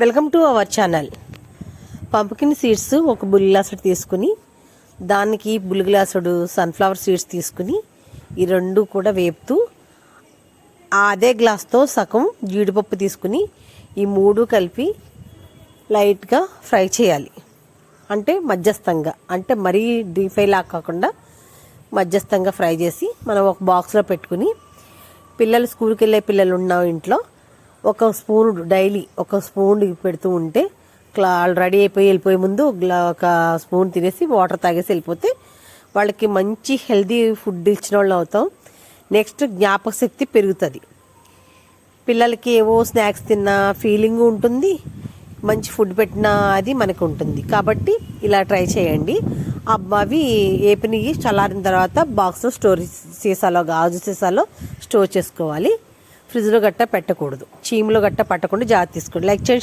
Welcome to our channel. Pumpkin seeds ఒక full గ్లాసుడు తీసుకుని దానికి బుల్ గ్లాసుడు సన్ఫ్లవర్ సీడ్స్ తీసుకుని ఈ రెండు కూడా వేపుతూ అదే గ్లాస్తో సగం జీడిపప్పు తీసుకుని ఈ మూడు కలిపి లైట్గా ఫ్రై చేయాలి. అంటే మధ్యస్థంగా అంటే మరీ డీప్ ఫ్రై కాకుండా మధ్యస్థంగా ఫ్రై చేసి మనం ఒక బాక్స్లో పెట్టుకుని పిల్లలు స్కూల్కి వెళ్ళే పిల్లలు ఉన్నాం ఇంట్లో ఒక స్పూన్ డైలీ ఒక స్పూన్ పెడుతూ ఉంటే క్లా రెడీ అయిపోయి వెళ్ళిపోయే ముందు గ్లా- ఒక స్పూన్ తినేసి వాటర్ తాగేసి వెళ్ళిపోతే వాళ్ళకి మంచి హెల్దీ ఫుడ్ ఇచ్చిన వాళ్ళు అవుతాం. నెక్స్ట్ జ్ఞాపక శక్తి పెరుగుతుంది. పిల్లలకి ఏవో స్నాక్స్ తిన్నా ఫీలింగ్ ఉంటుంది. మంచి ఫుడ్ పెట్టిన అది మనకు ఉంటుంది. కాబట్టి ఇలా ట్రై చేయండి. అవి ఏపినవి చల్లారిన తర్వాత బాక్స్లో స్టోర్ సీసాలో గాజు సీసాలో స్టోర్ చేసుకోవాలి. ఫ్రిడ్జ్లో గట్ట పెట్టకూడదు. చీమలో గట్ట పట్టకుండా జాగ్రత్త తీసుకోండి. లైక్ చేయండి